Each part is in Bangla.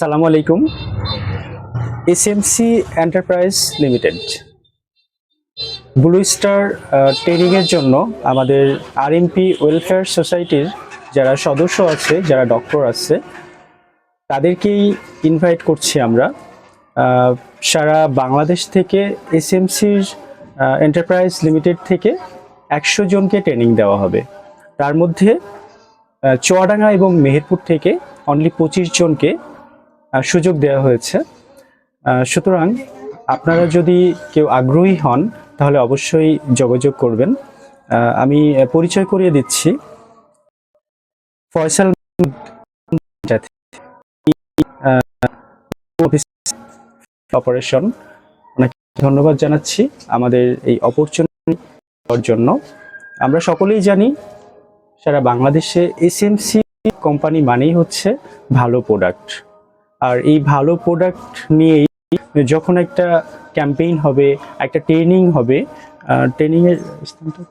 সালামু আলাইকুম। SMC enterprise limited blue star ট্রেনিংয়ের জন্য আমাদের আরএমপি ওয়েলফেয়ার সোসাইটির যারা সদস্য আছে, যারা ডক্টর আছে, তাদেরকেই ইনভাইট করছি আমরা। সারা বাংলাদেশ থেকে এসএমসির এন্টারপ্রাইজ লিমিটেড থেকে একশো জনকে ট্রেনিং দেওয়া হবে। তার মধ্যে চুয়াডাঙ্গা এবং মেহেরপুর থেকে অনলি পঁচিশ জনকে সুযোগ দেওয়া হয়েছে। সুতরাং আপনারা যদি কেউ আগ্রহী হন, তাহলে অবশ্যই যোগাযোগ করবেন। আমি পরিচয় করিয়ে দিচ্ছি। ফয়সাল অপারেশন। ওনাকে ধন্যবাদ জানাচ্ছি আমাদের এই অপরচুনিটি দেওয়ার জন্য। আমরা সকলেই জানি, সারা বাংলাদেশে এসএমসি কোম্পানি মানেই হচ্ছে ভালো প্রোডাক্ট আর এই ভালো প্রোডাক্ট নিয়েই যখন একটা ক্যাম্পেইন হবে একটা ট্রেনিং হবে ট্রেনিং এর স্থানটা?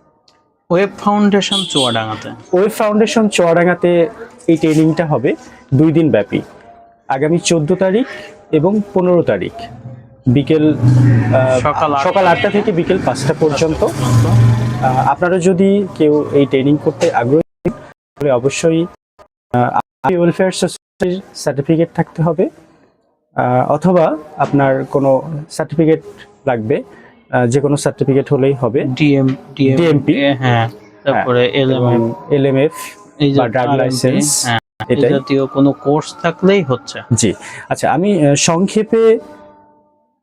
ওয়েব ফাউন্ডেশন চুয়াডাঙ্গাতে। ওয়েব ফাউন্ডেশন চুয়াডাঙ্গাতে এই ট্রেনিংটা হবে দুই দিন ব্যাপী। আগামী চোদ্দ তারিখ এবং পনেরো তারিখ। বিকেল সকাল আটটা। থেকে বিকেল পাঁচটা পর্যন্ত। আপনারা যদি কেউ এই ট্রেনিং করতে আগ্রহী তাহলে অবশ্যই ওয়েলফেয়ার সার্টিফিকেট থাকতে হবে অথবা আপনার কোনো সার্টিফিকেট লাগবে যে কোনো সার্টিফিকেট হলেই হবে। ডিএম ডিএম DMP হ্যাঁ তারপরে এলএমএম এলএমএফ এই বা ড্রাগ লাইসেন্স হ্যাঁ এটাই। জাতীয় কোনো কোর্স থাকলেই হচ্ছে। জি আচ্ছা আমি সংক্ষেপে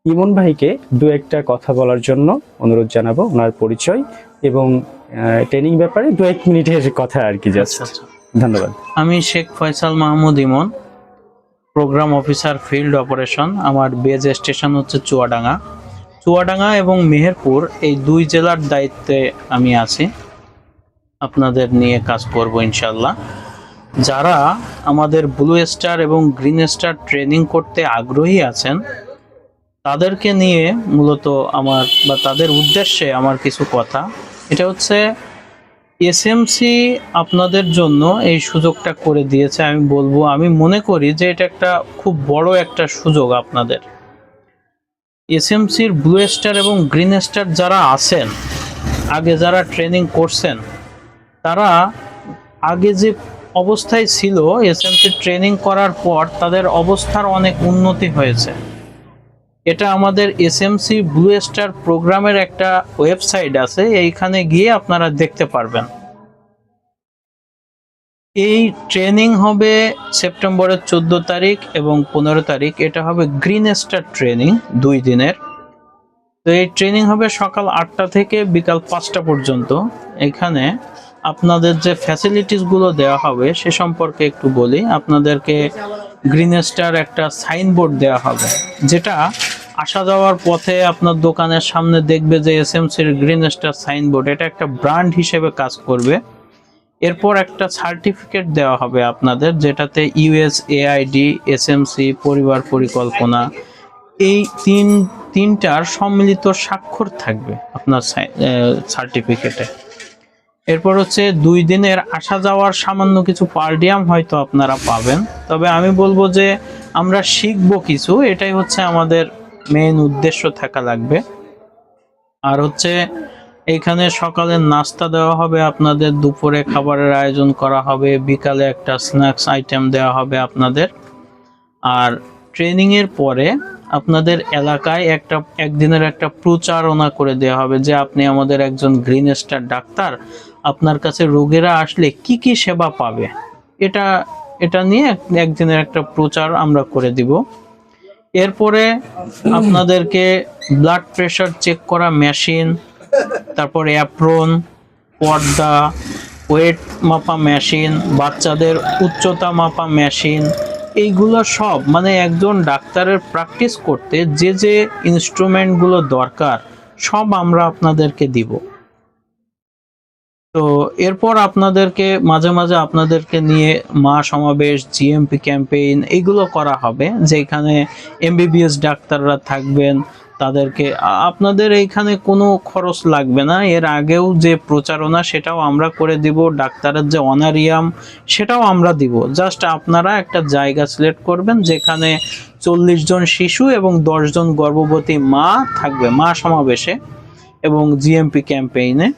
ইমন ভাইকে দু একটা কথা বলার জন্য অনুরোধ জানাব ওনার পরিচয় এবং ট্রেনিং ব্যাপারে দু এক মিনিটের কথা আর কি জাস্ট আচ্ছা। ধন্যবাদ। আমি Sheikh Faisal Mahmud Emon, program officer field operation, আমার বেজ স্টেশন হচ্ছে চুয়াডাঙ্গা। চুয়াডাঙ্গা এবং মেহেরপুর এই দুই জেলার দায়িত্বে আমি আছি। আপনাদের নিয়ে কাজ করব ইনশাল্লাহ যারা আমাদের ব্লু স্টার এবং গ্রিন স্টার ট্রেনিং করতে আগ্রহী আছেন, তাদেরকে নিয়ে মূলত আমার বা তাদের উদ্দেশ্যে আমার কিছু কথা। এটা হচ্ছে এসএমসি আপনাদের জন্য এই সুযোগটা করে দিয়েছে, আমি বলব। আমি মনে করি যে এটা একটা খুব বড় একটা সুযোগ আপনাদের। এসএমসির ব্লু স্টার এবং গ্রিন স্টার যারা আছেন, আগে যারা ট্রেনিং করছেন, তারা আগে যে অবস্থায় ছিল এসএমসি ট্রেনিং করার পর তাদের অবস্থার অনেক উন্নতি হয়েছে। এটা আমাদের এসএমসি ব্লু স্টার প্রোগ্রামের একটা ওয়েবসাইট আছে, এইখানে গিয়ে আপনারা দেখতে পারবেন। এই ট্রেনিং হবে সেপ্টেম্বরের চোদ্দ তারিখ এবং পনেরো তারিখ। এটা হবে গ্রিন স্টার ট্রেনিং, দুই দিনের। তো এই ট্রেনিং হবে সকাল আটটা থেকে বিকাল পাঁচটা পর্যন্ত। এখানে আপনাদের যে ফ্যাসিলিটিসগুলো দেওয়া হবে, সে সম্পর্কে একটু বলি। আপনাদেরকে গ্রিন স্টার একটা সাইনবোর্ড দেওয়া হবে, যেটা আসা যাওয়ার পথে আপনার দোকানের সামনে দেখবে যে এসএমসির গ্রিন স্টার সাইনবোর্ড এটা একটা ব্র্যান্ড হিসেবে কাজ করবে। এরপর একটা সার্টিফিকেট দেওয়া হবে আপনাদের, যেটাতে ইউএস এআইডি এসএমসি পরিবার পরিকল্পনা, এই তিন, তিনটার সম্মিলিত স্বাক্ষর থাকবে আপনার সার্টিফিকেটে এরপর হচ্ছে দুই দিনের আসা যাওয়ার সামান্য কিছু পারডিয়াম হয়তো আপনারা পাবেন। তবে আমি বলব যে আমরা শিখব কিছু, এটাই হচ্ছে আমাদের মেইন উদ্দেশ্য থাকা লাগবে। আর হচ্ছে, এখানে সকালে নাস্তা দেওয়া হবে, আপনাদের দুপুরে খাবারের আয়োজন করা হবে, বিকালে একটা স্ন্যাক্স আইটেম দেওয়া হবে আপনাদের। আর ট্রেনিং এর পরে আপনাদের এলাকায় একটা, একদিনের একটা প্রচারণা করে দেওয়া হবে যে আপনি আমাদের একজন গ্রিন স্টার ডাক্তার, আপনার কাছে রোগীরা আসলে কি কি সেবা পাবে। এটা এটা নিয়ে একদিনের একটা প্রচার আমরা করে দিব। এরপরে আপনাদেরকে ব্লাড প্রেশার চেক করা মেশিন তারপর অ্যাপ্রন পর্দা ওয়েট মাপা মেশিন বাচ্চাদের উচ্চতা মাপা মেশিন এইগুলো সব মানে একজন ডাক্তারের প্র্যাকটিস করতে যে যে ইনস্ট্রুমেন্টগুলো দরকার, সব আমরা আপনাদেরকে দিব। তো এরপর আপনাদেরকে, মাঝে মাঝে আপনাদেরকে নিয়ে মা সমাবেশ জিএমপি ক্যাম্পেইন এগুলো করা হবে, যেখানে এমবিবিএস ডাক্তাররা থাকবেন, তাদেরকে আপনাদের এইখানে কোনো খরচ লাগবে না, এর আগেও যে প্রচারণা সেটাও আমরা করে দিব, ডাক্তারের যে অনারিয়াম সেটাও আমরা দিব, জাস্ট আপনারা একটা জায়গা সিলেক্ট করবেন, যেখানে চল্লিশ জন শিশু এবং দশ জন গর্ভবতী মা থাকবে মা সমাবেশে এবং জিএমপি ক্যাম্পেইনে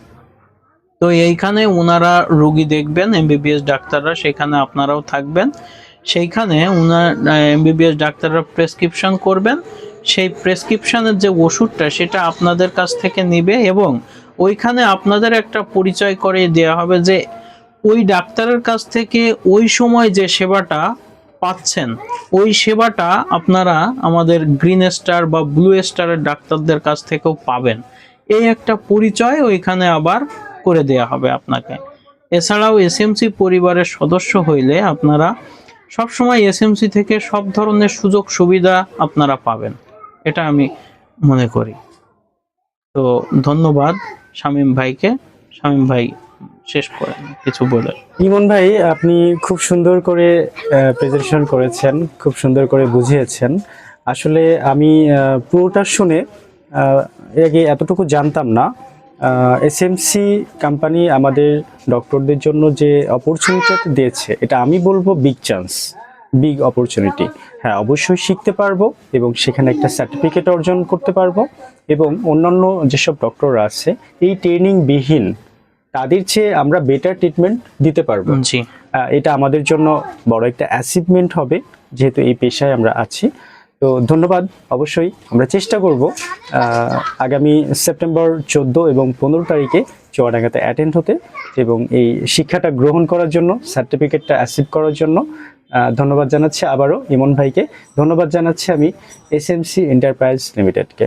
তো এইখানে ওনারা রুগী দেখবেন এমবিবিএস ডাক্তাররা সেখানে আপনারাও থাকবেন। সেইখানে ওনার এমবিবিএস ডাক্তাররা প্রেসক্রিপশন করবেন। সেই প্রেসক্রিপশনের যে ওষুধটা, সেটা আপনাদের কাছ থেকে নিবে এবং ওইখানে আপনাদের একটা পরিচয় করে দেওয়া হবে যে ওই ডাক্তারের কাছ থেকে ওই সময় যে সেবাটা পাচ্ছেন, ওই সেবাটা আপনারা আমাদের গ্রিন স্টার বা ব্লু স্টারের ডাক্তারদের কাছ থেকেও পাবেন। এই একটা পরিচয় ওইখানে আবার করে দেয়া হবে আপনাকে। এছাড়াও এসএমসি পরিবারের সদস্য হইলে আপনারা সবসময় এসএমসি থেকে সব ধরনের সুযোগ সুবিধা আপনারা পাবেন। এটা আমি মনে করি। তো ধন্যবাদ শামীম ভাইকে। শামীম ভাই, শেষ করেন কিছু বলে ইমন ভাই, আপনি খুব সুন্দর করে প্রেজেন্টেশন করেছেন, খুব সুন্দর করে বুঝিয়েছেন। আসলে আমি পুরোটা শুনে আগে এতটুকু জানতাম না। এসএমসি কোম্পানি আমাদের ডক্টরদের জন্য যে অপরচুনিটি দিয়েছে এটা আমি বলব বিগ চান্স বিগ অপরচুনিটি হ্যাঁ অবশ্যই শিখতে পারব এবং সেখানে একটা সার্টিফিকেট অর্জন করতে পারব এবং অন্যান্য যেসব ডক্টররা আছে এই ট্রেনিং বিহীন তাদের চেয়ে আমরা বেটার ট্রিটমেন্ট দিতে পারব। এটা আমাদের জন্য বড় একটা অ্যাচিভমেন্ট হবে যেহেতু এই পেশায় আমরা আছি। তো ধন্যবাদ। অবশ্যই আমরা চেষ্টা করব আগামী সেপ্টেম্বর চোদ্দ এবং পনেরো তারিখে চুয়াডাঙ্গাতে অ্যাটেন্ড হতে এবং এই শিক্ষাটা গ্রহণ করার জন্য সার্টিফিকেটটা অ্যাচিভ করার জন্য ধন্যবাদ জানাচ্ছি আবারও ইমন ভাইকে। ধন্যবাদ জানাচ্ছি আমি এসএমসি এন্টারপ্রাইজ লিমিটেডকে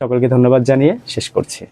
সকলকে ধন্যবাদ জানিয়ে শেষ করছি।